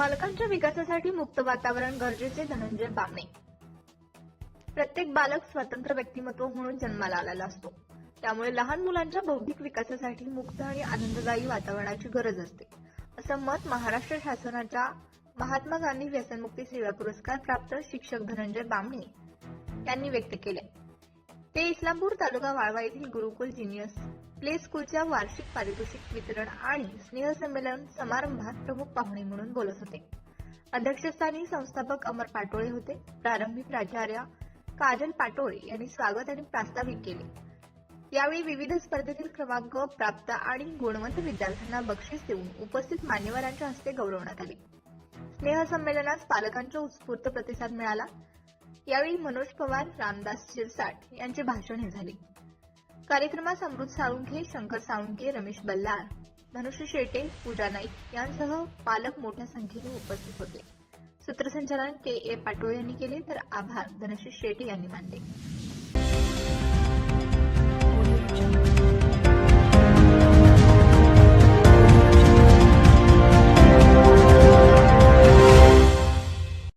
बालकांच्या विकासासाठी मुक्त वातावरण गरजेचे धनंजय बामणे प्रत्येक बालक स्वतंत्र व्यक्तिमत्व म्हणून जन्माला आलेला असतो. त्यामुळे लहान मुलांच्या बौद्धिक विकासासाठी मुक्त आणि आनंददायी वातावरणाची गरज असते. असं मत महाराष्ट्र शासनाच्या महात्मा गांधी व्यसनमुक्ती सेवा पुरस्कार प्राप्त शिक्षक धनंजय बामणे यांनी व्यक्त केले ते इस्लामपूर तालुका वाळवा येथील गुरुकुल जिनियस प्ले स्कूलच्या वार्षिक पारितोषिक वितरण आणि स्नेहसंमेलन समारंभात प्रमुख पाहुणे म्हणून बोलत होते. अध्यक्षस्थानी संस्थापक अमर पाटोळे होते. प्रारंभी प्राचार्य काजल पाटोळे यांनी स्वागत आणि प्रास्ताविक केले. यावेळी विविध स्पर्धेतील क्रमांक प्राप्त आणि गुणवंत विद्यार्थ्यांना बक्षीस देऊन उपस्थित मान्यवरांच्या हस्ते गौरवण्यात आले. स्नेहसंमेलनास पालकांचा उत्स्फूर्त प्रतिसाद मिळाला. यावेळी मनोज पवार रामदास शिरसाट यांचे भाषणे झाले. कार्यक्रमास अमृत साळुंखे शंकर साळुंखे रमेश बल्लार धनुष्य शेटे पूजा नाईक यांसह पालक मोठ्या संख्येने उपस्थित होते. सूत्रसंचालन के ए पाटोळे यांनी केले तर आभार धनुष्य शेटे यांनी मानले.